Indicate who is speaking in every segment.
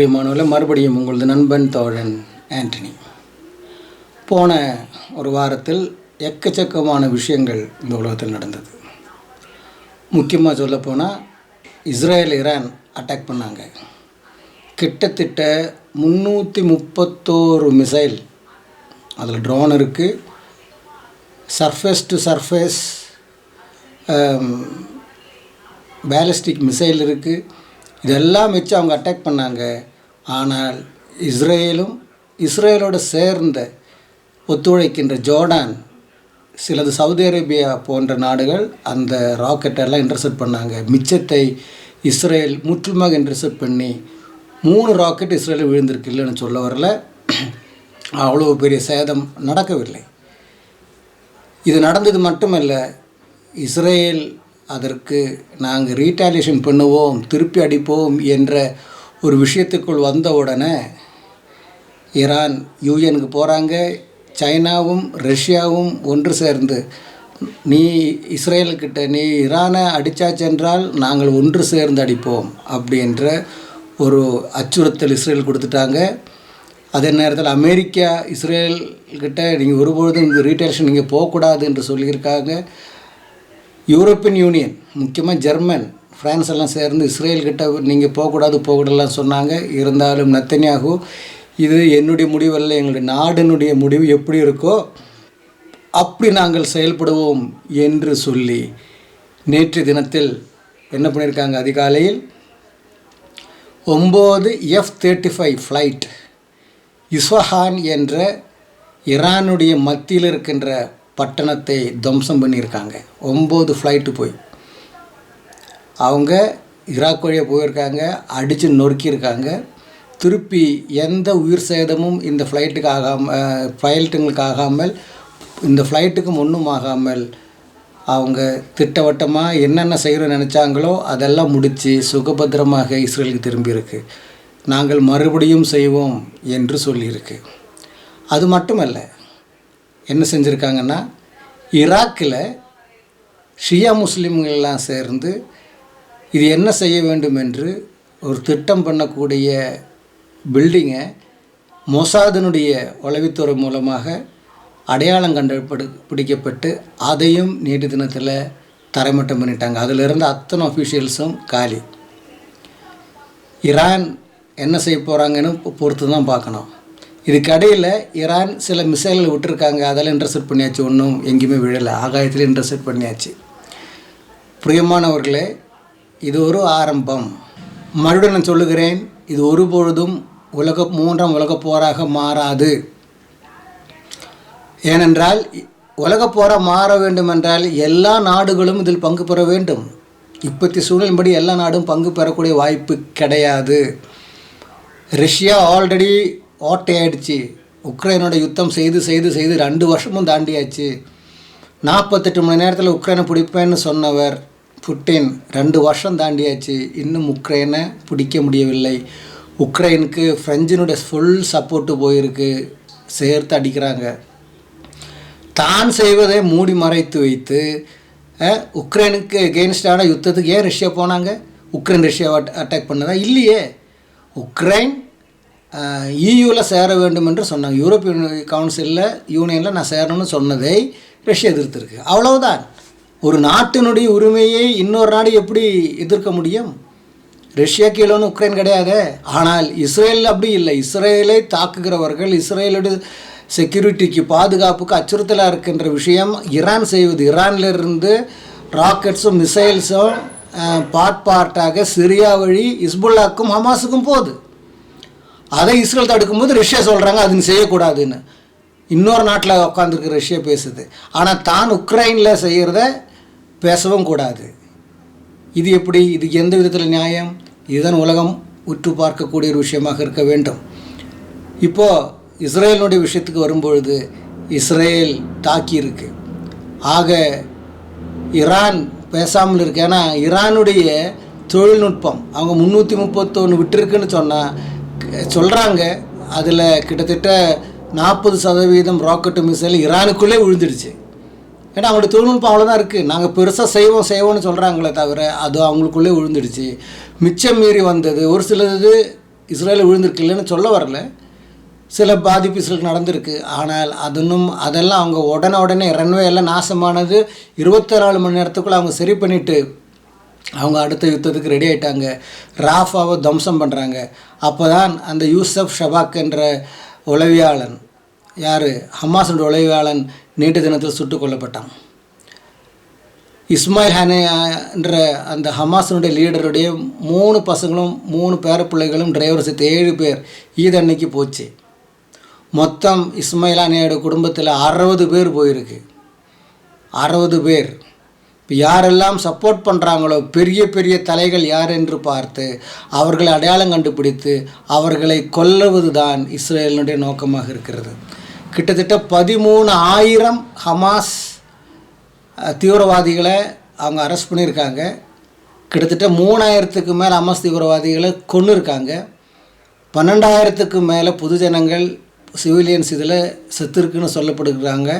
Speaker 1: பிரியமானவர்களே மறுபடியும் உங்களது நண்பன் தோழன் ஆண்டனி. போன ஒரு வாரத்தில் எக்கச்சக்கமான விஷயங்கள் இந்த உலகத்தில் நடந்தது. முக்கியமாக சொல்லப்போனால் இஸ்ரேல் ஈரான் அட்டாக் பண்ணாங்க. கிட்டத்தட்ட முந்நூற்றி முப்பத்தோரு மிசைல் அதில் ட்ரோன் இருக்குது surface to surface ballistic missile இருக்குது இதெல்லாம் வச்சு அவங்க அட்டாக் பண்ணாங்க. ஆனால் இஸ்ரேலும் இஸ்ரேலோடு சேர்ந்த ஒத்துழைக்கின்ற ஜோர்டான் சிலது சவுதி அரேபியா போன்ற நாடுகள் அந்த ராக்கெட்டெல்லாம் இன்டர்செப்ட் பண்ணாங்க. மிச்சத்தை இஸ்ரேல் முற்றிலுமாக இன்டர்செப்ட் பண்ணி மூணு ராக்கெட் இஸ்ரேலில் விழுந்திருக்கு இல்லைன்னு சொல்ல வரல. அவ்வளோ பெரிய சேதம் நடக்கவில்லை. இது நடந்தது மட்டுமல்ல இஸ்ரேல் அதற்கு நாங்கள் ரீட்டாலியேஷன் பண்ணுவோம் திருப்பி அடிப்போம் என்ற ஒரு விஷயத்துக்குள் வந்த உடனே ஈரான் யூஎனுக்கு போகிறாங்க சைனாவும் ரஷ்யாவும் ஒன்று சேர்ந்து நீ இஸ்ரேலுக்கிட்ட நீ ஈரானை அடித்தாச்சென்றால் நாங்கள் ஒன்று சேர்ந்து அடிப்போம் அப்படின்ற ஒரு அச்சுறுத்தல் இஸ்ரேல் கொடுத்துட்டாங்க. அதே நேரத்தில் அமெரிக்கா இஸ்ரேல்கிட்ட நீங்கள் ஒருபொழுதும் இந்த ரீட்டேஷன் நீங்கள் போகக்கூடாது என்று சொல்லியிருக்காங்க. யூரோப்பியன் யூனியன் முக்கியமாக ஜெர்மன் ஃப்ரான்ஸ் எல்லாம் சேர்ந்து இஸ்ரேல்கிட்ட நீங்கள் போகக்கூடாது போகக்கூடாதுலாம் சொன்னாங்க. இருந்தாலும் நத்தனியாகு இது என்னுடைய முடிவல்ல எங்களுடைய நாடினுடைய முடிவு எப்படி இருக்கோ அப்படி நாங்கள் செயல்படுவோம் என்று சொல்லி நேற்று தினத்தில் என்ன பண்ணியிருக்காங்க அதிகாலையில்? ஒம்பது F thirty five flight Isfahan என்ற ஈரானுடைய மத்தியில் இருக்கின்ற பட்டணத்தை துவம்சம் பண்ணியிருக்காங்க. ஒம்பது ஃப்ளைட்டு போய். அவங்க ஈராக் வழியாக போயிருக்காங்க அடித்து நொறுக்கியிருக்காங்க. திருப்பி எந்த உயிர் சேதமும் இந்த ஃப்ளைட்டுக்கு ஆகாமல் ஃப்ளைட்டுங்களுக்கு ஆகாமல் இந்த ஃப்ளைட்டுக்கும் ஒன்றும் ஆகாமல் அவங்க திட்டவட்டமாக என்னென்ன செய்யணும்னு நினச்சாங்களோ அதெல்லாம் முடித்து சுகபத்திரமாக இஸ்ரேலுக்கு திரும்பியிருக்கு. நாங்கள் மறுபடியும் செய்வோம் என்று சொல்லியிருக்கு. அது மட்டுமல்ல என்ன செஞ்சுருக்காங்கன்னா ஈராக்கில் ஷியா முஸ்லீம்கள்லாம் சேர்ந்து இது என்ன செய்ய வேண்டும் என்று ஒரு திட்டம் பண்ணக்கூடிய பில்டிங்கை மொசாதினுடைய உளவித்துறை மூலமாக அடையாளம் கண்டுபிடி பிடிக்கப்பட்டு அதையும் நேற்று தினத்தில் தரைமட்டம் பண்ணிட்டாங்க. அதில் இருந்த அத்தனை அஃபீஷியல்ஸும் காலி. ஈரான் என்ன செய்ய போகிறாங்கன்னு பொறுத்து தான் பார்க்கணும். இதுக்கடையில் ஈரான் சில மிசைல்கள் விட்டுருக்காங்க. அதெல்லாம் இன்டர்செப்ட் பண்ணியாச்சு. ஒன்றும் எங்கேயுமே விழலை. ஆகாயத்தில் இன்டர்செப்ட் பண்ணியாச்சு. பிரியமானவர்களே இது ஒரு ஆரம்பம். மறுபடியும் நான் சொல்லுகிறேன் இது ஒருபொழுதும் உலக மூன்றாம் உலகப் போராக மாறாது. ஏனென்றால் உலகப் போரா மாற வேண்டுமென்றால் எல்லா நாடுகளும் இதில் பங்கு பெற வேண்டும். இப்பத்தி சூழலின்படி எல்லா நாடும் பங்கு பெறக்கூடிய வாய்ப்பு கிடையாது. ரஷ்யா ஆல்ரெடி ஓட்டையாயிடுச்சு உக்ரைனோட யுத்தம் செய்து செய்து செய்து ரெண்டு வருஷமும் தாண்டியாச்சு. நாற்பத்தெட்டு மணி நேரத்தில் உக்ரைனை பிடிப்பேன்னு சொன்னவர் புட்டின். ரெண்டு வருஷம் தாண்டியாச்சு. இன்னும் உக்ரைனை பிடிக்க முடியவில்லை. உக்ரைனுக்கு ஃப்ரெஞ்சினுடைய ஃபுல் சப்போர்ட்டு போயிருக்கு. சேர்த்து அடிக்கிறாங்க. தான் செய்வதை மூடி மறைத்து வைத்து உக்ரைனுக்கு எகெயின்ஸ்டான யுத்தத்துக்கு ஏன் ரஷ்யா போனாங்க? உக்ரைன் ரஷ்யாவை அட்டாக் பண்ணதா? இல்லையே. உக்ரைன் இயூவில் சேர வேண்டும் என்று சொன்னாங்க யூரோப்பியன் கவுன்சிலில் யூனியனில் நான் சேரணும்னு சொன்னதை ரஷ்யா எதிர்த்திருக்கு. அவ்வளவுதான். ஒரு நாட்டினுடைய உரிமையை இன்னொரு நாடு எப்படி எதிர்க்க முடியும்? ரஷ்யா கீழோன்னு உக்ரைன் கிடையாது. ஆனால் இஸ்ரேல் அப்படி இல்லை. இஸ்ரேலை தாக்குகிறவர்கள் இஸ்ரேலோட செக்யூரிட்டிக்கு பாதுகாப்புக்கு அச்சுறுத்தலாக இருக்கின்ற விஷயம் ஈரான் செய்வது. ஈரான்லேருந்து ராக்கெட்ஸும் மிசைல்ஸும் பார்ட் பார்ட்டாக சிரியா வழி இஸ்புல்லாக்கும் ஹமாஸுக்கும் போகுது. அதை இஸ்ரேல் தடுக்கும்போது ரஷ்யா சொல்கிறாங்க அது செய்யக்கூடாதுன்னு. இன்னொரு நாட்டில் உட்காந்துருக்கு ரஷ்யா பேசுது. ஆனால் தான் உக்ரைனில் செய்கிறத பேசவும் கூடாது. இது எப்படி? இது எந்த விதத்தில் நியாயம்? இதுதான் உலகம் உற்று பார்க்கக்கூடிய ஒரு விஷயமாக இருக்க வேண்டும். இப்போது இஸ்ரேலினுடைய விஷயத்துக்கு வரும்பொழுது இஸ்ரேல் தாக்கியிருக்கு. ஆக ஈரான் பேசாமல் இருக்கு. ஏன்னா ஈரானுடைய தொழில்நுட்பம் அவங்க முந்நூற்றி முப்பத்தொன்று விட்டுருக்குன்னு சொன்னால் சொல்கிறாங்க அதில் கிட்டத்தட்ட நாற்பது சதவீதம் ராக்கெட்டு மிசைல் ஈரானுக்குள்ளே விழுந்துடுச்சு. ஏன்னா அவங்களுடைய தொழில்நுட்பம் அவ்வளோதான் இருக்குது நாங்கள் பெருசாக செய்வோம் செய்வோம்னு சொல்கிறாங்களே தவிர அது அவங்களுக்குள்ளே விழுந்துடுச்சு. மிச்சம் மீறி வந்தது ஒரு சிலது இஸ்ரேல் விழுந்திருக்கு இல்லைன்னு சொல்ல வரல. சில பாதிப்பு இஸ்ரேலுக்கு நடந்திருக்கு. ஆனால் அதனும் அதெல்லாம் அவங்க உடனே உடனே ரன்வே எல்லாம் நாசமானது இருபத்தி நாலு மணி நேரத்துக்குள்ளே அவங்க சரி பண்ணிவிட்டு அவங்க அடுத்த யுத்தத்துக்கு ரெடி ஆகிட்டாங்க ராஃபாவை தம்சம் பண்ணுறாங்க அப்போ தான் அந்த யூசப் ஷபாக் என்ற உளவியாளன் யார்? ஹமாஸோட உளவியாளன் நேற்று தினத்தில் சுட்டுக் கொல்லப்பட்டான். இஸ்மாயில் ஹானே என்ற அந்த ஹமாஸினுடைய லீடருடைய மூணு பசங்களும் மூணு பேர பிள்ளைகளும் டிரைவர் சேர்த்து ஏழு பேர் ஈத் அன்னைக்கு போச்சு. மொத்தம் இஸ்மாயில் ஹானியோட குடும்பத்தில் அறுபது பேர் போயிருக்கு. அறுபது பேர். இப்போ யாரெல்லாம் சப்போர்ட் பண்ணுறாங்களோ பெரிய பெரிய தலைகள் யார் என்று பார்த்து அவர்களை அடையாளம் கண்டுபிடித்து அவர்களை கொல்லுவது தான் இஸ்ரேலினுடைய நோக்கமாக இருக்கிறது. கிட்டத்தட்ட பதிமூணு ஆயிரம் ஹமாஸ் தீவிரவாதிகளை அவங்க அரெஸ்ட் பண்ணியிருக்காங்க. கிட்டத்தட்ட மூணாயிரத்துக்கு மேலே ஹமாஸ் தீவிரவாதிகளை கொன்று இருக்காங்க பன்னெண்டாயிரத்துக்கு மேலே பொதுஜனங்கள் சிவிலியன்ஸ் இதில் செத்துருக்குன்னு சொல்லப்படுகிறாங்க.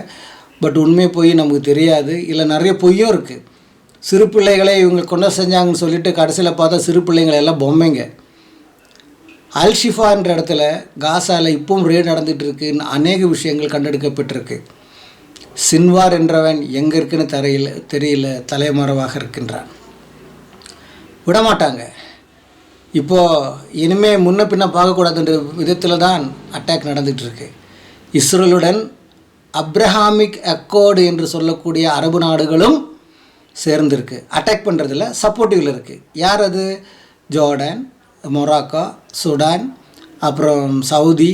Speaker 1: பட் உண்மை பொய் நமக்கு தெரியாது. இல்லை நிறைய பொய்யும் இருக்குது சிறு பிள்ளைகளை இவங்க கொண்டு செஞ்சாங்கன்னு சொல்லிட்டு கடைசியில் பார்த்தா சிறு பிள்ளைங்களை எல்லாம் பொம்மைங்க. அல்ஷிஃபான்ற இடத்துல காசாவில் இப்பவும் ரேட் நடந்துட்டு இருக்குன்னு அநேக விஷயங்கள் கண்டெடுக்கப்பட்டிருக்கு. சின்வார் என்றவன் எங்கே இருக்குன்னு தரையில் தெரியல தலைமறைவாக இருக்கின்றான். விடமாட்டாங்க. இப்போது இனிமேல் முன்ன பின்ன பார்க்கக்கூடாதுன்ற விதத்தில் தான் அட்டாக் நடந்துகிட்ருக்கு இஸ்ரோலுடன் இஸ்ரேலுடன் அப்ரஹாமிக் அக்கோர்டு என்று சொல்லக்கூடிய அரபு நாடுகளும் சேர்ந்திருக்கு. அட்டாக் பண்ணுறதுல சப்போர்ட்டிவில் இருக்குது யார் அது? ஜோர்டன் மொராக்கோ சுடான் அப்புறம் சவுதி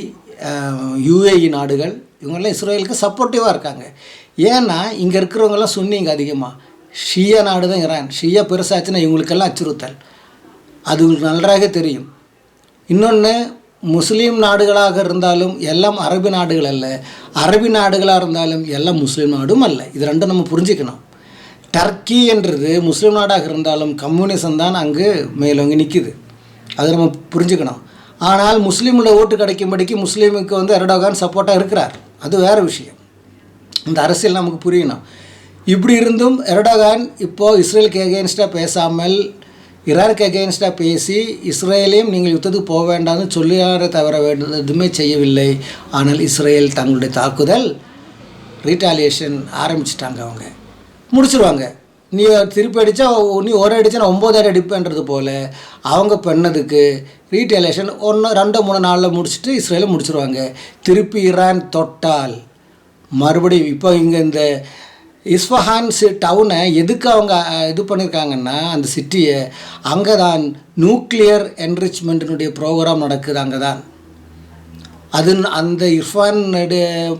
Speaker 1: யுஏஇ நாடுகள். இவங்கெல்லாம் இஸ்ரேலுக்கு சப்போர்ட்டிவாக இருக்காங்க. ஏன்னா இங்கே இருக்கிறவங்கெல்லாம் சுன்னிங்க அதிகமாக ஷிய நாடு தான் இரான். ஷியா பெருசாச்சுன்னா இவங்களுக்கெல்லாம் அச்சுறுத்தல். அது உங்களுக்கு நன்றாக தெரியும். இன்னொன்று முஸ்லீம் நாடுகளாக இருந்தாலும் எல்லாம் அரபி நாடுகள் அல்ல. அரபி நாடுகளாக இருந்தாலும் எல்லாம் முஸ்லீம் நாடும் அல்ல. இது ரெண்டும் நம்ம புரிஞ்சுக்கணும். டர்க்கி என்றது முஸ்லீம் நாடாக இருந்தாலும் கம்யூனிசம் தான் அங்கு மேலோங்கி நிற்கிது அதை நம்ம புரிஞ்சுக்கணும். ஆனால் முஸ்லீமில் ஓட்டு கிடைக்கும்படிக்கு முஸ்லீமுக்கு வந்து எரடோகான் சப்போர்ட்டாக இருக்கிறார். அது வேறு விஷயம். இந்த அரசியல் நமக்கு புரியணும். இப்படி இருந்தும் எரடோகான் இப்போது இஸ்ரேலுக்கு எகேன்ஸ்டாக பேசாமல் இராருக்கு அகெயின்ஸ்டாக பேசி இஸ்ரேலையும் நீங்கள் யுத்தத்துக்கு போக வேண்டாம்னு சொல்லியார தவிர வேண்டும் எதுவுமே செய்யவில்லை. ஆனால் இஸ்ரேல் தங்களுடைய தாக்குதல் ரீட்டாலியேஷன் ஆரம்பிச்சிட்டாங்க அவங்க. முடிச்சிருவாங்க. நீ திருப்பி அடித்தா நீ ஒரு அடித்தா நான் ஒம்பதாயிரம் அடிப்பேன்றது போல் அவங்க பண்ணதுக்கு ரீட்டேலேஷன் ஒன்று ரெண்டு மூணு நாளில் முடிச்சுட்டு இஸ்ரேலை முடிச்சிருவாங்க. திருப்பி ஈரான் தொட்டால் மறுபடியும் இப்போ இங்கே இந்த இஸ்ஃபஹான் சி டவுனை எதுக்கு அவங்க இது பண்ணியிருக்காங்கன்னா அந்த சிட்டியை அங்கே தான் நியூக்ளியர் என்ரிச்மெண்ட்டினுடைய ப்ரோக்ராம் நடக்குது அங்கே தான் அது அந்த இர்ஃபான்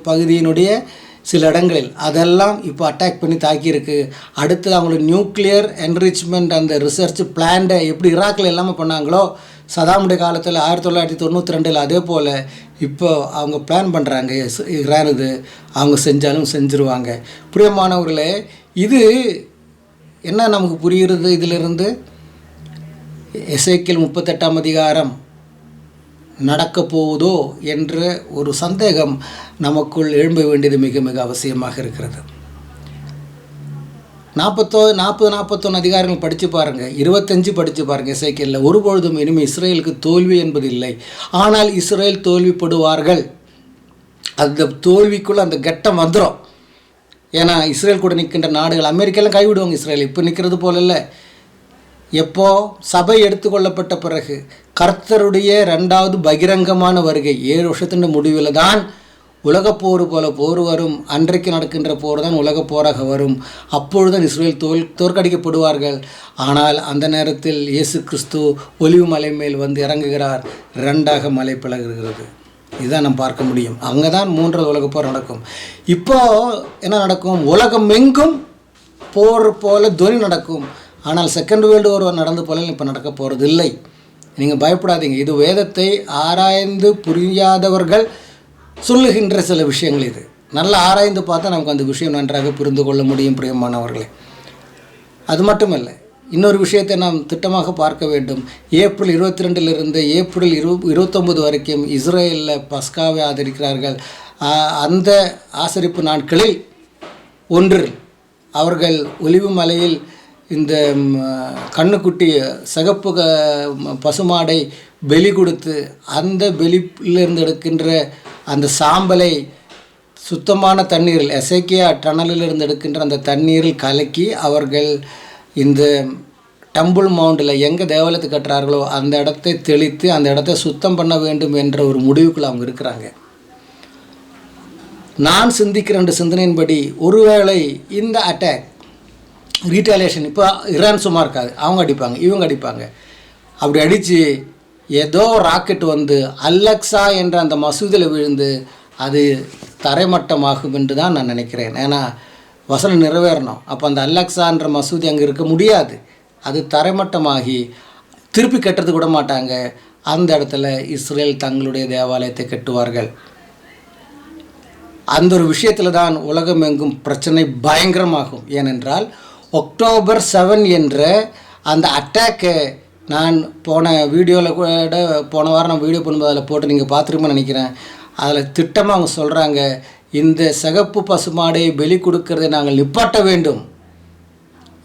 Speaker 1: பகுதியினுடைய சில இடங்களில் அதெல்லாம் இப்போ அட்டாக் பண்ணி தாக்கியிருக்கு. அடுத்து அவங்களோட நியூக்ளியர் என்ரிச்மெண்ட் அந்த ரிசர்ச் பிளான்டை எப்படி ஈராக்கில் இல்லாமல் பண்ணாங்களோ சதாமுடைய காலத்தில் ஆயிரத்தி தொள்ளாயிரத்தி தொண்ணூற்றி ரெண்டில் அதே போல் இப்போ அவங்க பிளான் பண்ணுறாங்க ஈரான் அவங்க செஞ்சாலும் செஞ்சுருவாங்க. பிரியமானவர்களே இது என்ன நமக்கு புரிகிறது இதிலிருந்து? எசைக்கில் முப்பத்தெட்டாம் அதிகாரம் நடக்கப் போவதோ? என்ற ஒரு சந்தேகம் நமக்குள் எழும்ப வேண்டியது மிக மிக அவசியமாக இருக்கிறது. நாற்பத்தோ நாற்பது நாற்பத்தொன்று அதிகாரங்கள் படித்து பாருங்கள் இருபத்தஞ்சு படித்து பாருங்கள் இசைக்கல்ல ஒருபொழுதும் இனிமேல் இஸ்ரேலுக்கு தோல்வி என்பது இல்லை ஆனால் இஸ்ரேல் தோல்விப்படுவார்கள். அந்த தோல்விக்குள்ளே அந்த கட்டம் வந்துடும் ஏன்னா இஸ்ரேல் கூட நிற்கின்ற நாடுகள் அமெரிக்காலாம் கைவிடுவாங்க இஸ்ரேல். இப்போ நிற்கிறது போல இல்லை எப்போ? சபை எடுத்துக்கொள்ளப்பட்ட பிறகு. கர்த்தருடைய ரெண்டாவது பகிரங்கமான வருகை. ஏழு வருஷத்தின் முடிவில் தான் உலகப்போர் போல போர் வரும். அன்றைக்கு நடக்கின்ற போர் தான் உலகப் போராக வரும். அப்பொழுதுதான் இஸ்ரேல் தோல் தோற்கடிக்கப்படுவார்கள். ஆனால் அந்த நேரத்தில் இயேசு கிறிஸ்து ஒலிவு மலை மேல் வந்து இறங்குகிறார். ரெண்டாக மலை பிளகுகிறது இதுதான் நம்ம பார்க்க முடியும். அங்கே தான் மூன்றாவது உலகப் போர் நடக்கும். இப்போ என்ன நடக்கும்? உலகம் எங்கும் போர் போல துவனி நடக்கும். ஆனால் செகண்ட் வேர்ல்டு வார் நடந்து போல இப்போ நடக்க போகிறது இல்லை நீங்கள் பயப்படாதீங்க. இது வேதத்தை ஆராய்ந்து புரியாதவர்கள் சொல்லுகின்ற சில விஷயங்கள் இது. நல்லா ஆராய்ந்து பார்த்தா நமக்கு அந்த விஷயம் நன்றாக புரிந்து கொள்ள முடியும் பிரியமானவர்களே. அது மட்டுமல்ல இன்னொரு விஷயத்தை நாம் திட்டமாக பார்க்க வேண்டும். ஏப்ரல் இருபத்தி ரெண்டிலிருந்து ஏப்ரல் இரு இருபத்தொம்பது வரைக்கும் இஸ்ரேலில் பஸ்காவை ஆதரிக்கிறார்கள். அந்த ஆசரிப்பு நாட்களில் ஒன்றில் அவர்கள் ஒலிவு மலையில் இந்த கண்ணுக்குட்டி சகப்பு பசுமாடை பலி கொடுத்து அந்த பெலியிலிருந்து எடுக்கின்ற அந்த சாம்பலை சுத்தமான தண்ணீரில் எசைக்கியா டனலிலிருந்து எடுக்கின்ற அந்த தண்ணீரில் கலக்கி அவர்கள் இந்த டம்புள் மவுண்டில் எங்கே தேவாலயத்தை கட்டுறார்களோ அந்த இடத்தை தெளித்து அந்த இடத்தை சுத்தம் பண்ண வேண்டும் என்ற ஒரு முடிவுக்குள் அவங்க இருக்கிறாங்க. நான் சிந்திக்கிற ரெண்டு சிந்தனையின்படி ஒருவேளை இந்த அட்டாக் ரீட்டாலியேஷன் இப்போ இரான் சும்மா இருக்காது அவங்க அடிப்பாங்க இவங்க அடிப்பாங்க. அப்படி அடித்து ஏதோ ராக்கெட் வந்து அல்லக்ஸா என்ற அந்த மசூதியில் விழுந்து அது தரைமட்டமாகும் என்று தான் நான் நினைக்கிறேன். ஏன்னா வசனம் நிறைவேறணும். அப்போ அந்த அல்லக்ஸான்ற மசூதி அங்கே இருக்க முடியாது. அது தரைமட்டமாகி திருப்பி கட்டுறது கூட மாட்டாங்க. அந்த இடத்துல இஸ்ரேல் தங்களுடைய தேவாலயத்தை கட்டுவார்கள். அந்த ஒரு விஷயத்தில் தான் உலகம் எங்கும் பிரச்சனை பயங்கரமாகும். ஏனென்றால் அக்டோபர் செவன் என்ற அந்த அட்டாக்கை நான் போன வீடியோவில் கூட போன வாரம் நான் வீடியோ பண்ணும்போது அதில் போட்டு நீங்கள் பார்த்துருப்போம்னு நினைக்கிறேன். அதில் திட்டமாக அவங்க சொல்கிறாங்க இந்த சிகப்பு பசுமாடை பலி கொடுக்கறதை நாங்கள் நிப்பாட்ட வேண்டும்.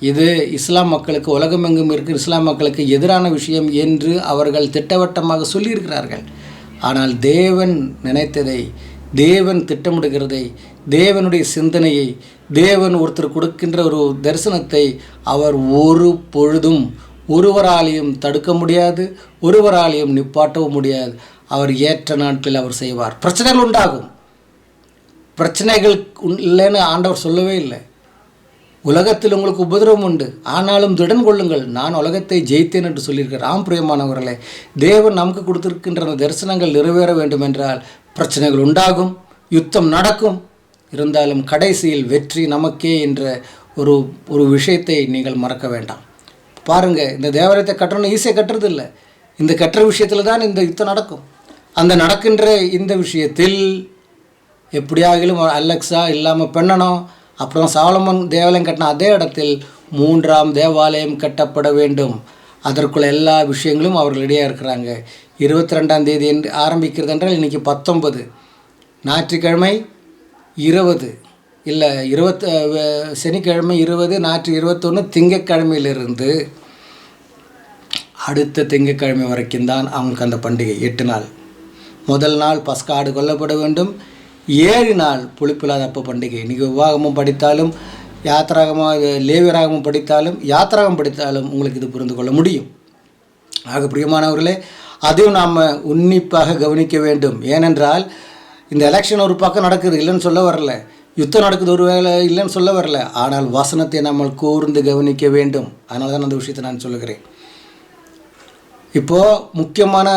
Speaker 1: இது இஸ்லாம் மக்களுக்கு உலகமெங்கும் இருக்கிற இஸ்லாம் மக்களுக்கு எதிரான விஷயம் என்று அவர்கள் திட்டவட்டமாக சொல்லியிருக்கிறார்கள். ஆனால் தேவன் நினைத்ததை தேவன் திட்டமிடுகிறதை தேவனுடைய சிந்தனையை தேவன் ஒருத்தர் கொடுக்கின்ற ஒரு தரிசனத்தை அவர் ஒரு பொழுதும் ஒருவராலையும் தடுக்க முடியாது ஒருவராலையும் நிப்பாட்டவும் முடியாது. அவர் ஏற்ற நாட்டில் அவர் செய்வார். பிரச்சனைகள் உண்டாகும். பிரச்சனைகள் உண்- இல்லைன்னு ஆண்டவர் சொல்லவே இல்லை. உலகத்தில் உங்களுக்கு உபதிரவம் உண்டு. ஆனாலும் திடன் கொள்ளுங்கள். நான் உலகத்தை ஜெயித்தேன் என்று சொல்லியிருக்கிறார். ஆம் பிரியமானவர்களே தேவன் நமக்கு கொடுத்திருக்கின்ற தரிசனங்கள் நிறைவேற வேண்டும் என்றால் பிரச்சனைகள் உண்டாகும் யுத்தம் நடக்கும். இருந்தாலும் கடைசியில் வெற்றி நமக்கே என்ற ஒரு ஒரு விஷயத்தை நீங்கள் மறக்க வேண்டாம். பாருங்கள் இந்த தேவாலயத்தை கட்டணும் ஈஸியாக கட்டுறது இல்லை இந்த கட்டுற விஷயத்தில் தான் இந்த யுத்தம் நடக்கும். அந்த நடக்கின்ற இந்த விஷயத்தில் எப்படியாகிலும் அலெக்ஸா இல்லாமல் பண்ணணும் அப்புறம் சாலமன் தேவாலயம் கட்டின அதே இடத்தில் மூன்றாம் தேவாலயம் கட்டப்பட வேண்டும். அதற்குள்ள எல்லா விஷயங்களும் அவர்கள் ரெடியாக இருக்கிறாங்க. இருபத்தி ரெண்டாம் தேதி என்று ஆரம்பிக்கிறது என்றால் இன்றைக்கி பத்தொன்பது. ஞாயிற்றுக்கிழமை இருபது. இல்லை இருபத்து சனிக்கிழமை இருபது ஞாயிற்று இருபத்தொன்று திங்கட்கிழமையிலிருந்து அடுத்த திங்கட்கிழமை வரைக்கும் தான் அவங்களுக்கு அந்த பண்டிகை. எட்டு நாள். முதல் நாள் பஸ்காடு கொல்லப்பட வேண்டும். ஏழு நாள் புளிப்பில்லாத அப்ப பண்டிகை. இன்றைக்கி விவாகமும் படித்தாலும் யாத்திராகமாக லேவியராகமும் படித்தாலும் யாத்திராகம் படித்தாலும் உங்களுக்கு இது புரிந்து கொள்ள முடியும். ஆக பிரியமானவர்களே அதையும் நாம் உன்னிப்பாக கவனிக்க வேண்டும். ஏனென்றால் இந்த எலெக்ஷன் ஒரு பக்கம் நடக்குது இல்லைன்னு சொல்ல வரல. யுத்தம் நடக்குது ஒரு வேலை இல்லைன்னு சொல்ல வரல. ஆனால் வசனத்தை நம்ம கூர்ந்து கவனிக்க வேண்டும். அதனால தான் அந்த விஷயத்தை நான் சொல்லுகிறேன். இப்போது முக்கியமான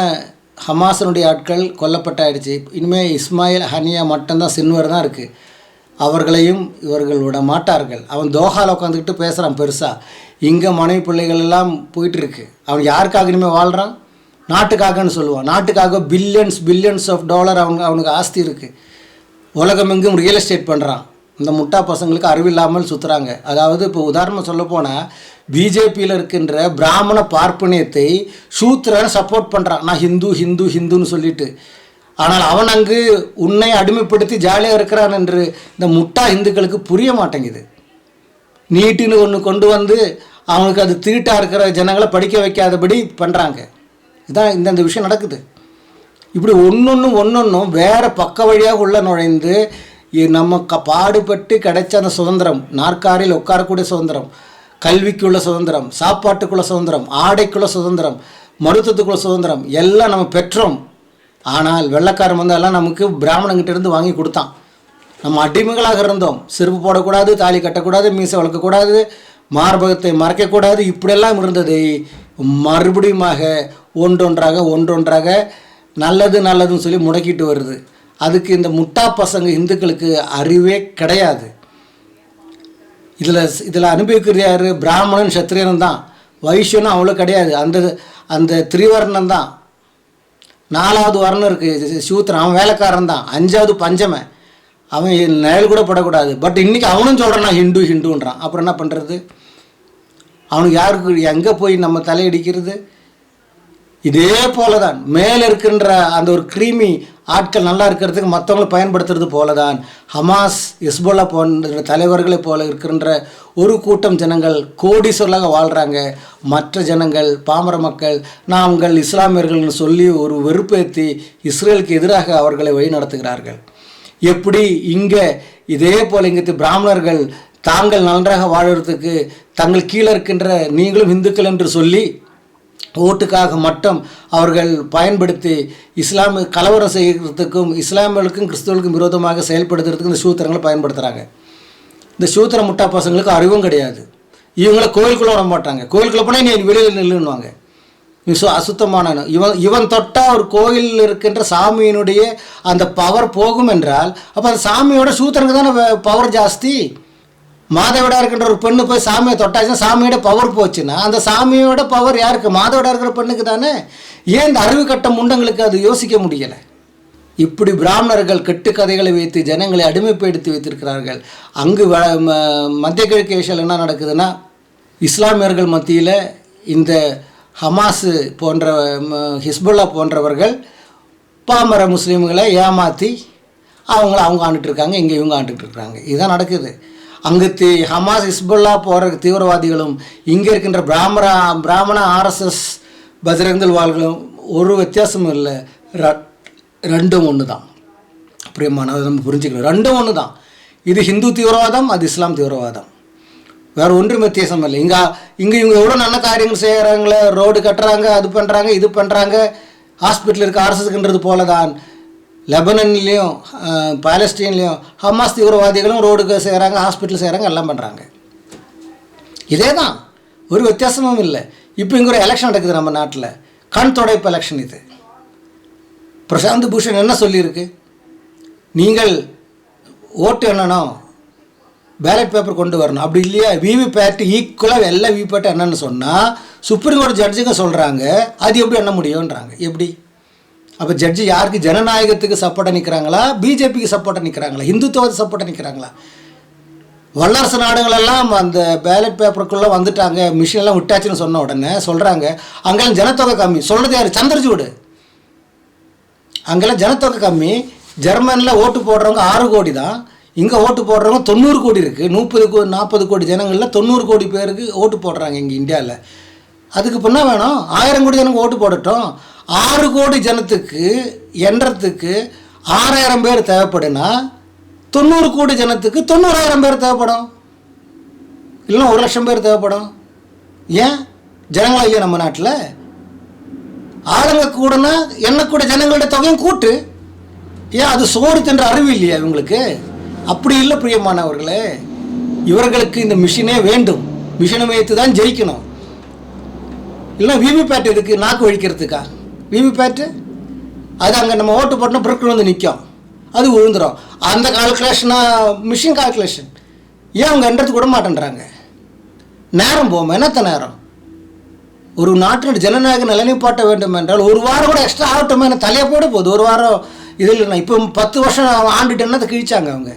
Speaker 1: ஹமாசனுடைய ஆட்கள் கொல்லப்பட்டாயிடுச்சு இனிமேல் இஸ்மாயில் ஹனியா மட்டும்தான் சின்வர் தான் இருக்குது அவர்களையும் இவர்கள் விட மாட்டார்கள். அவன் தோஹாவில் உட்காந்துக்கிட்டு பேசுகிறான் பெருசாக இங்கே மனைவி பிள்ளைகள் எல்லாம் போயிட்டுருக்கு அவன் யாருக்காக இனிமேல் வாழ்கிறான் நாட்டுக்காகன்னு சொல்லுவான். நாட்டுக்காக பில்லியன்ஸ் பில்லியன்ஸ் ஆஃப் டாலர் அவனுக்கு அவனுக்கு ஆஸ்தி இருக்குது உலகமெங்கும் ரியல் எஸ்டேட் பண்ணுறான் இந்த முட்டா பசங்களுக்கு அறிவில்லாமல் சுற்றுறாங்க அதாவது இப்போ உதாரணம் சொல்ல போனால் பிஜேபியில் இருக்கின்ற பிராமண பார்ப்பனியத்தை சூத்திரன் சப்போர்ட் பண்ணுறான் நான் ஹிந்து ஹிந்து ஹிந்துன்னு சொல்லிட்டு. ஆனால் அவன் அங்கு உன்னை அடிமைப்படுத்தி ஜாலியாக இருக்கிறான் என்று இந்த முட்டா இந்துக்களுக்கு புரிய மாட்டேங்குது. நீட்டுன்னு ஒன்று கொண்டு வந்து அவனுக்கு அது தீட்டாக இருக்கிற ஜனங்களை படிக்க வைக்காதபடி பண்ணுறாங்க இதான் இந்த இந்த விஷயம் நடக்குது. இப்படி ஒன்றொன்றும் ஒன்றொன்றும் வேறு பக்க வழியாக உள்ள நுழைந்து நம்ம க பாடுபட்டு கிடைச்ச அந்த சுதந்திரம் நாற்காரியில் உட்காரக்கூடிய சுதந்திரம் கல்விக்குள்ள சுதந்திரம் சாப்பாட்டுக்குள்ள சுதந்திரம் ஆடைக்குள்ள சுதந்திரம் மருத்துவத்துக்குள்ள சுதந்திரம் எல்லாம் நம்ம பெற்றோம். ஆனால் வெள்ளைக்காரன் வந்து எல்லாம் நமக்கு பிராமணங்கிட்டேருந்து வாங்கி கொடுத்தான். நம்ம அடிமைகளாக இருந்தோம். செருப்பு போடக்கூடாது தாலி கட்டக்கூடாது மீசை வளர்க்கக்கூடாது மார்பகத்தை மறைக்கக்கூடாது இப்படியெல்லாம் இருந்ததை மறுபடியுமாக ஒன்றொன்றாக ஒன்றொன்றாக நல்லது நல்லதுன்னு சொல்லி முடக்கிட்டு வருது. அதுக்கு இந்த முட்டா பசங்க இந்துக்களுக்கு அறிவே கிடையாது. இதில் இதில் அனுபவிக்கிறது யார் பிராமணன் சத்திரியனும் தான். வைஷ்யனும் அவ்வளோ கிடையாது. அந்த அந்த திரிவர்ணன் தான். நாலாவது வர்ணம் இருக்குது சூத்திரன் அவன் வேலைக்காரன் தான். அஞ்சாவது பஞ்சமன் அவன் நிழல் கூட படக்கூடாது. பட் இன்றைக்கி அவனும் சொல்கிறான் நான் ஹிந்து ஹிந்துன்றான். அப்புறம் என்ன பண்ணுறது அவனுக்கு யாருக்கு எங்கே போய் நம்ம தலையடிக்கிறது? இதே போல தான் மேலே இருக்கின்ற அந்த ஒரு கிருமி ஆட்கள் நல்லா இருக்கிறதுக்கு மற்றவங்களை பயன்படுத்துறது போல தான் ஹமாஸ் இஸ்புல்லா போன்ற தலைவர்களை போல இருக்கின்ற ஒரு கூட்டம் ஜனங்கள் கோடீஸ்வரலாக வாழ்கிறாங்க மற்ற ஜனங்கள் பாமர மக்கள் நாங்கள் இஸ்லாமியர்கள்னு சொல்லி ஒரு வெறுப்பேற்றி இஸ்ரேலுக்கு எதிராக அவர்களை வழி நடத்துகிறார்கள். எப்படி இங்கே இதே போல் இங்கே பிராமணர்கள் தாங்கள் நன்றாக வாழறதுக்கு தங்கள் கீழே இருக்கின்ற நீங்களும் இந்துக்கள் என்று சொல்லி ஓட்டுக்காக மட்டும் அவர்கள் பயன்படுத்தி இஸ்லாம் கலவரம் செய்கிறதுக்கும் இஸ்லாமியர்களுக்கும் கிறிஸ்துவர்களுக்கும் விரோதமாக செயல்படுத்துறதுக்கும் இந்த சூத்திரங்களை பயன்படுத்துகிறாங்க இந்த சூத்திர முட்டா பசங்களுக்கு அறிவும் கிடையாது. இவங்கள கோயிலுக்குள்ளே விட மாட்டாங்க. கோயிலுக்குள்ளே போனால் நீ வெளியில் நில்லுன்னுவாங்க. நீ சு அசுத்தமான இவன் இவன் தொட்டால் ஒரு கோயிலில் இருக்கின்ற சாமியினுடைய அந்த பவர் போகும் என்றால் அப்போ அந்த சாமியோட சூத்திரங்க தானே பவர் ஜாஸ்தி. மாதவிடா இருக்கின்ற ஒரு பெண்ணு போய் சாமியை தொட்டாச்சுன்னா சாமியோட பவர் போச்சுன்னா அந்த சாமியோட பவர் யாருக்கு? மாதவிடா இருக்கிற பெண்ணுக்கு தானே? ஏன் இந்த அறிவு கட்ட முண்டங்களுக்கு அது யோசிக்க முடியலை? இப்படி பிராமணர்கள் கெட்டு கதைகளை வைத்து ஜனங்களை அடிமைப்படுத்தி வைத்திருக்கிறார்கள். அங்கு வ ம- மத்திய கிழக்கு ஏஷியாவில் என்ன நடக்குதுன்னா இஸ்லாமியர்கள் மத்தியில் இந்த ஹமாஸு போன்ற ஹிஸ்புல்லா போன்றவர்கள் பாமர முஸ்லீம்களை ஏமாற்றி அவங்கள அவங்க ஆண்டுட்டு இருக்காங்க இங்கே இவங்க ஆண்டுட்டு இருக்காங்க. இதுதான் நடக்குது. அங்கு தி ஹமாஸ் ஹிஸ்புல்லா போகிற தீவிரவாதிகளும் இங்கே இருக்கின்ற பிராமண பிராமண ஆர்எஸ்எஸ் பஜரங்கல் வாழ்களும் ஒரு வித்தியாசமும் இல்லை. ர- ரெண்டும் ஒன்று தான் பிரியமான நம்ம புரிஞ்சுக்கணும். ரெண்டும் ஒன்று தான் இது ஹிந்து தீவிரவாதம் அது இஸ்லாம் தீவிரவாதம். வேற ஒன்றும் வித்தியாசம் இல்லை. இங்கே இங்கே இவங்க எவ்வளோ நல்ல காரியங்கள் செய்கிறாங்களே ரோடு கட்டுறாங்க அது பண்ணுறாங்க இது பண்ணுறாங்க ஹாஸ்பிட்டல் இருக்க அரசுக்குன்றது போல தான் லெபனன்லேயும் பாலஸ்டீன்லேயும் ஹமாஸ் தீவிரவாதிகளும் ரோடுக்கு செய்கிறாங்க ஹாஸ்பிட்டல் செய்கிறாங்க எல்லாம் பண்ணுறாங்க இதே தான் ஒரு வித்தியாசமும் இல்லை. இப்போ இங்கே ஒரு எலெக்ஷன் நடக்குது நம்ம நாட்டில். கண் தொடைப்பு எலெக்ஷன் இது. பிரசாந்த் பூஷன் என்ன சொல்லியிருக்கு? நீங்கள் ஓட்டு எண்ணணும் பேலட் பேப்பர் கொண்டு வரணும். அப்படி இல்லையா? விவிபேட் ஈக்குவலாக எல்லா விவிபேட்டும் என்னன்னு சொன்னால் சுப்ரீம் கோர்ட் ஜட்ஜுங்க சொல்கிறாங்க அது எப்படி எண்ண முடியும்ன்றாங்க. எப்படி? அப்போ ஜட்ஜி யாருக்கு ஜனநாயகத்துக்கு சப்போர்ட்டாக நிற்கிறாங்களா பிஜேபிக்கு சப்போர்ட்டாக நிற்கிறாங்களா இந்துத்துவத்தை சப்போர்ட்டாக நிற்கிறாங்களா வல்லரசு நாடுகளெல்லாம் அந்த பேலட் பேப்பருக்குள்ளே வந்துட்டாங்க. மிஷின் எல்லாம் விட்டாச்சுன்னு சொன்ன உடனே சொல்கிறாங்க அங்கெல்லாம் ஜனத்தொகை கம்மி. சொல்கிறது யார்? சந்திரசூடு. அங்கெல்லாம் ஜனத்தொகை கம்மி. ஜெர்மனில் ஓட்டு போடுறவங்க ஆறு கோடி தான். இங்கே ஓட்டு போடுறவங்க தொண்ணூறு கோடி இருக்குது முப்பது கோ நாற்பது கோடி ஜனங்களில் தொண்ணூறு கோடி பேருக்கு ஓட்டு போடுறாங்க இங்கே இந்தியாவில் அதுக்கு பின்னா வேணும்? ஆயிரம் கோடி ஜனங்க ஓட்டு போடட்டும். ஆறு கோடி ஜனத்துக்கு எண்ணறதுக்கு ஆறாயிரம் பேர் தேவைப்படுனா தொண்ணூறு கோடி ஜனத்துக்கு தொண்ணூறாயிரம் பேர் தேவைப்படும். இல்லைன்னா ஒரு லட்சம் பேர் தேவைப்படும். ஏன்? ஜனங்களா இல்லையா நம்ம நாட்டில்? ஆளுங்க கூடனா கூட ஜனங்களுடைய தொகையும் கூட்டு. ஏன்? அது சோறு தின்ற அறிவு இல்லையா இவங்களுக்கு? அப்படி இல்லை பிரியமானவர்களே. இவர்களுக்கு இந்த மிஷினே வேண்டும். மிஷினை வைத்து தான் ஜெயிக்கணும் இல்லை விவிபேட் இதுக்கு நாக்கு வழிக்கிறதுக்கா விவிபேட்டு அது அங்கே நம்ம ஓட்டு போட்டோம் பிறகு வந்து நிற்கும் அது விழுந்துடும் அந்த கால்குலேஷனாக மிஷின் கால்குலேஷன் ஏன் அவங்க எண்றதுக்கு கூட மாட்டேன்றாங்க நேரம் போகும் என்னத்த நேரம்? ஒரு நாட்டின் ஜனநாயக நிலைநிப்பாட்ட வேண்டும் என்றால் ஒரு வாரம் கூட எக்ஸ்ட்ரா ஆகட்டுமே? என்ன தலையை போட போகுது? ஒரு வாரம் இதில் நான் இப்போ பத்து வருஷம் ஆண்டுட்டேன்னா அதை கிழிச்சாங்க அவங்க.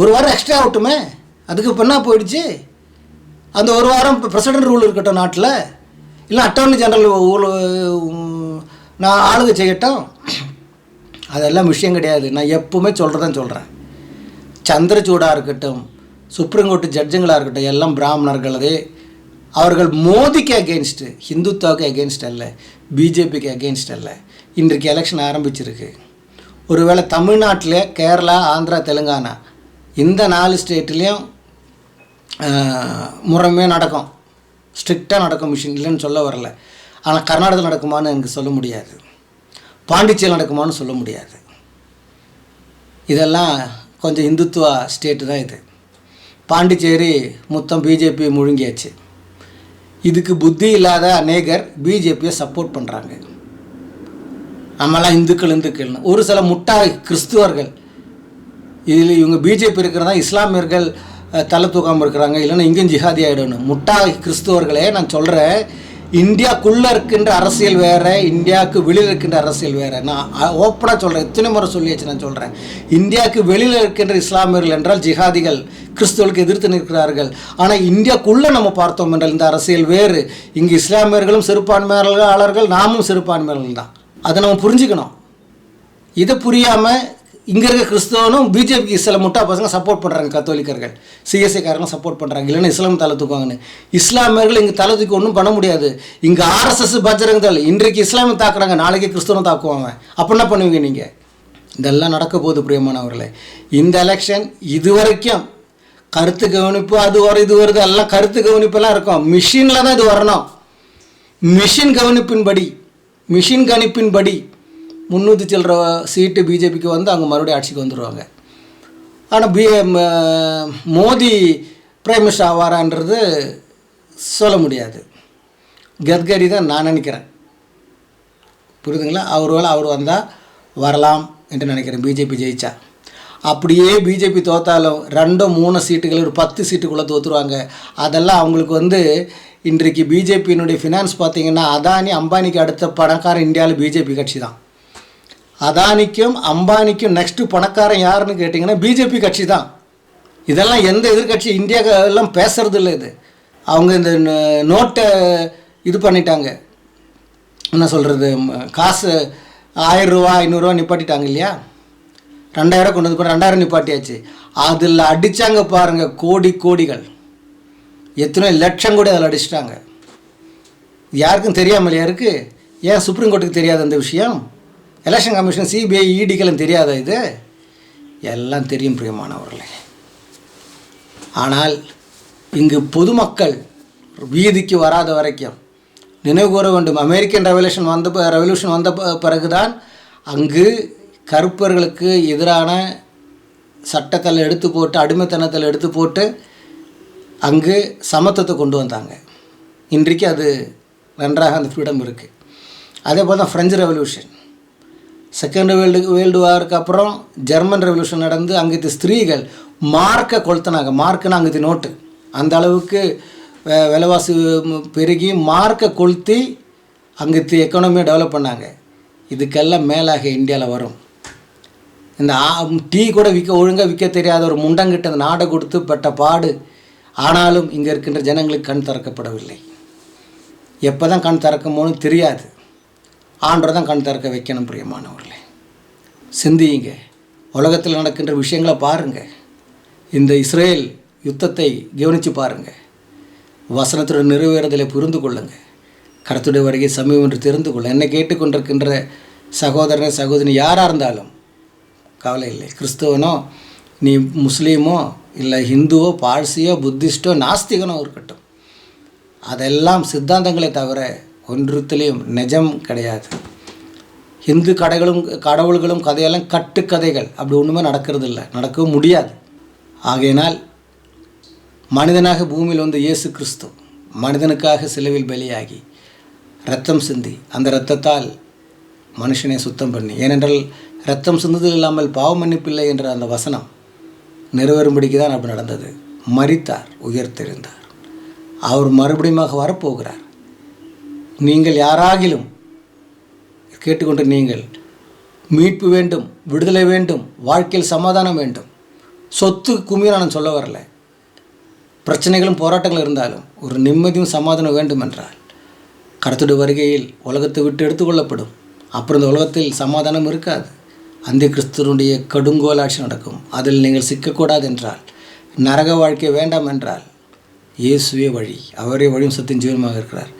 Speaker 1: ஒரு வாரம் எக்ஸ்ட்ரா ஆகட்டுமே? அதுக்கு இப்போ என்ன போயிடுச்சு. அந்த ஒரு வாரம் இப்போ பிரசிடென்ட் ரூல் இருக்கட்டும் நாட்டில். இல்லை அட்டார்னி ஜெனரல் நான் ஆளுக செய்யட்டும். அதெல்லாம் விஷயம் கிடையாது. நான் எப்பவுமே சொல்கிறதான் சொல்கிறேன் சந்திரசூடாக இருக்கட்டும் சுப்ரீம் கோர்ட்டு ஜட்ஜுங்களாக இருக்கட்டும் எல்லாம் பிராமணர்களே அவர்கள் மோதிக்கு அகேன்ஸ்ட்டு ஹிந்துத்துவாவுக்கு அகேன்ஸ்ட் அல்ல பிஜேபிக்கு அகேன்ஸ்ட் அல்ல. இன்றைக்கு எலெக்ஷன் ஆரம்பிச்சிருக்கு. ஒருவேளை தமிழ்நாட்டில் கேரளா ஆந்திரா தெலுங்கானா இந்த நாலு ஸ்டேட்லேயும் முறைமையாக நடக்கும். ஸ்ட்ரிக்டாக நடக்கும் விஷயம் இல்லைன்னு சொல்ல வரல. ஆனால் கர்நாடகத்தில் நடக்குமான்னு எனக்கு சொல்ல முடியாது. பாண்டிச்சேரியில் நடக்குமான்னு சொல்ல முடியாது. இதெல்லாம் கொஞ்சம் இந்துத்துவா ஸ்டேட்டு தான் இது. பாண்டிச்சேரி மொத்தம் பிஜேபி முழுங்கியாச்சு. இதுக்கு புத்தி இல்லாத அநேகர் பிஜேபியை சப்போர்ட் பண்ணுறாங்க நம்மளாம் இந்துக்கள் இந்துக்கள்னு ஒரு சில முட்டாய் கிறிஸ்துவர்கள். இதில் இவங்க பிஜேபி இருக்கிறதா இஸ்லாமியர்கள் தலை தூக்காமல் இருக்கிறாங்க இல்லைன்னா இங்கேயும் ஜிஹாதி ஆகிடணும் முட்டா கிறிஸ்துவர்களே நான் சொல்கிறேன் இந்தியாக்குள்ளே இருக்கின்ற அரசியல் வேறு இந்தியாவுக்கு வெளியில் இருக்கின்ற அரசியல் வேறு. நான் ஓப்பனாக சொல்கிறேன் எத்தனை முறை சொல்லியாச்சு நான் சொல்கிறேன் இந்தியாவுக்கு வெளியில் இருக்கின்ற இஸ்லாமியர்கள் என்றால் ஜிஹாதிகள் கிறிஸ்துவர்களுக்கு எதிர்த்து நிற்கிறார்கள். ஆனால் இந்தியாக்குள்ளே நம்ம பார்த்தோம் என்றால் இந்த அரசியல் வேறு. இங்கே இஸ்லாமியர்களும் சிறுபான்மையாளர்கள் நாமும் சிறுபான்மையாளர்கள் தான். அதை நம்ம புரிஞ்சுக்கணும். இதை புரியாமல் இங்கே இருக்க கிறிஸ்தவனும் பிஜேபிக்கு சில முட்டா பசங்க சப்போர்ட் பண்ணுறாங்க கத்தோலிக்கர்கள். சிஎஸ்ஐக்காரங்களும் சப்போர்ட் பண்ணுறாங்க இல்லைன்னா இஸ்லாம் தலை தூக்குவாங்கன்னு. இஸ்லாமியர்கள் இங்கே தலை தூக்கி ஒன்றும் பண்ண முடியாது. இங்கே ஆர்எஸ்எஸ் பஜ்ரங்க தள் இன்றைக்கு இஸ்லாமை தாக்குறாங்க நாளைக்கு கிறிஸ்தவம் தாக்குவாங்க. அப்போ என்ன பண்ணுவீங்க நீங்கள் இதெல்லாம் நடக்க போகுது பிரியமானவர்களே. இந்த எலெக்ஷன் இது வரைக்கும் கருத்து கவனிப்பு அது வரும் இது வருது எல்லாம் கருத்து கவனிப்பெல்லாம் இருக்கும். மிஷினில் தான் இது வரணும். மிஷின் கவனிப்பின்படி மிஷின் கணிப்பின்படி முந்நூற்றி சில்லற சீட்டு பிஜேபிக்கு வந்து அவங்க மறுபடியும் ஆட்சிக்கு வந்துடுவாங்க ஆனால் பி மோதி மோடி பிரைம் மினிஸ்டர் ஆவாரான்றது சொல்ல முடியாது. கட்கரி தான் நான் நினைக்கிறேன். புரியுதுங்களா? அவர் வேலை அவர் வந்தால் வரலாம் என்று நினைக்கிறேன் பிஜேபி ஜெயிச்சா. அப்படியே பிஜேபி தோத்தாலும் ரெண்டோ மூணு சீட்டுகள் ஒரு பத்து சீட்டுக்குள்ளே தோற்றுருவாங்க அதெல்லாம் அவங்களுக்கு வந்து இன்றைக்கு பிஜேபியினுடைய ஃபினான்ஸ் பார்த்தீங்கன்னா அதானி அம்பானிக்கு அடுத்த பணக்காரன் இந்தியாவில் பிஜேபி கட்சி தான். அதானிக்கும் அம்பானிக்கும் நெக்ஸ்ட்டு பணக்காரன் யாருன்னு கேட்டிங்கன்னா பிஜேபி கட்சி தான் இதெல்லாம் எந்த எதிர்கட்சி இந்தியாவெல்லாம் பேசுறது இல்லை இது. அவங்க இந்த நோட்டை இது பண்ணிட்டாங்க. என்ன சொல்கிறது காசு ஆயிரரூவா ஐநூறுரூவா நிப்பாட்டிட்டாங்க இல்லையா? ரெண்டாயிரம் கொண்டு வந்து ரெண்டாயிரம் நிப்பாட்டியாச்சு. அதில் அடித்தாங்க பாருங்கள் கோடி கோடிகள். எத்தனை லட்சம் கோடி அதில் அடிச்சிட்டாங்க. யாருக்கும் தெரியாமலையா இருக்குது ஏன் சுப்ரீம் கோர்ட்டுக்கு தெரியாது அந்த விஷயம்? எலெக்ஷன் கமிஷன் சிபிஐ இடிக்கெல்லாம் தெரியாத இது? எல்லாம் தெரியும் பிரியமானவர்களே. ஆனால் இங்கு பொதுமக்கள் வீதிக்கு வராத வரைக்கும் நினைவு கூற வேண்டும். அமெரிக்கன் ரெவல்யூஷன் வந்த ரெவல்யூஷன் வந்த பிறகுதான் அங்கு கருப்பர்களுக்கு எதிரான சட்டத்தில் எடுத்து போட்டு அடிமைத்தனத்தில் எடுத்து போட்டு அங்கு சமத்துவத்தை கொண்டு வந்தாங்க. இன்றைக்கு அது நன்றாக அந்த ஃப்ரீடம் இருக்குது அதே போல் தான் French revolution second world world வாருக்கு அப்புறம் ஜெர்மன் ரெவல்யூஷன் நடந்து அங்கத்து ஸ்திரீகள் மார்க்கை கொளுத்தினாங்க. மார்க்குன்னு அங்கத்து நோட்டு அந்த அளவுக்கு விலைவாசி பெருகி மார்க்கை கொளுத்தி அங்கத்து எக்கனமியை டெவலப் பண்ணாங்க. இதுக்கெல்லாம் மேலாக இந்தியாவில் வரும். இந்த டீ கூட விற்க ஒழுங்காக விற்க தெரியாத ஒரு முண்டங்கிட்ட அந்த நாடை கொடுத்து பட்ட பாடு ஆனாலும் இங்கே இருக்கின்ற ஜனங்களுக்கு கண் திறக்கப்படவில்லை. எப்போ தான் கண் திறக்குமோன்னு தெரியாது. ஆண்டவர் தான் கண் திறக்க வைக்கணும் பிரியமானவர்களே. சிந்தியுங்க. உலகத்தில் நடக்கின்ற விஷயங்களை பாருங்கள் இந்த இஸ்ரேல் யுத்தத்தை கவனித்து பாருங்கள் வசனத்துடன் நிறைவேறதில் புரிந்து கொள்ளுங்கள் கருத்துடைய வருகை சமயம் என்று தெரிந்து கொள்ள. என்னை கேட்டுக்கொண்டிருக்கின்ற சகோதரனை சகோதரி யாராக இருந்தாலும் கவலை இல்லை. கிறிஸ்தவனோ நீ முஸ்லீமோ இல்லை ஹிந்துவோ பார்சியோ புத்திஸ்டோ நாஸ்திகனோ இருக்கட்டும். அதெல்லாம் சித்தாந்தங்களே தவிர ஒன்றுத்திலையும் நிஜம் கிடையாது. இந்து கடைகளும் கடவுள்களும் கதையெல்லாம் கட்டுக்கதைகள். அப்படி ஒன்றுமே நடக்கிறது இல்லை நடக்கவும் முடியாது. ஆகையினால் மனிதனாக பூமியில் வந்து இயேசு கிறிஸ்து மனிதனுக்காக சிலுவில் பலியாகி ரத்தம் சிந்தி அந்த இரத்தத்தால் மனுஷனை சுத்தம் பண்ணி ஏனென்றால் ரத்தம் சிந்துதல் இல்லாமல் பாவ மன்னிப்பில்லை என்ற அந்த வசனம் நிறைவேறும்படிக்கு தான் அப்படி நடந்தது. மறித்தார் உயர்த்தெழுந்தார். அவர் மறுபடியுமாக வரப்போகிறார். நீங்கள் யாராகிலும் கேட்டுக்கொண்டு நீங்கள் மீட்பு வேண்டும் விடுதலை வேண்டும் வாழ்க்கையில் சமாதானம் வேண்டும். சொத்து குமீரானன் நான் சொல்ல வரல. பிரச்சனைகளும் போராட்டங்களும் இருந்தாலும் ஒரு நிம்மதியும் சமாதானம் வேண்டும் என்றால் கருத்துடைய வருகையில் உலகத்தை விட்டு எடுத்துக்கொள்ளப்படும். அப்புறம் இந்த உலகத்தில் சமாதானம் இருக்காது. அந்த கிறிஸ்துவனுடைய கடுங்கோலாட்சி நடக்கும். அதில் நீங்கள் சிக்கக்கூடாது என்றால் நரக வாழ்க்கை வேண்டாம் என்றால் இயேசுவே வழி. அவரே வழியும் சத்தின் ஜீவனமாக இருக்கிறார்.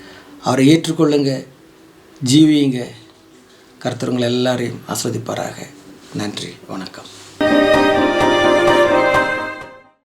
Speaker 1: அவரை ஏற்றுக்கொள்ளுங்க ஜீவியுங்க. கர்த்தருங்களை எல்லாரையும் ஆஸ்வதிப்பாராக நன்றி வணக்கம்.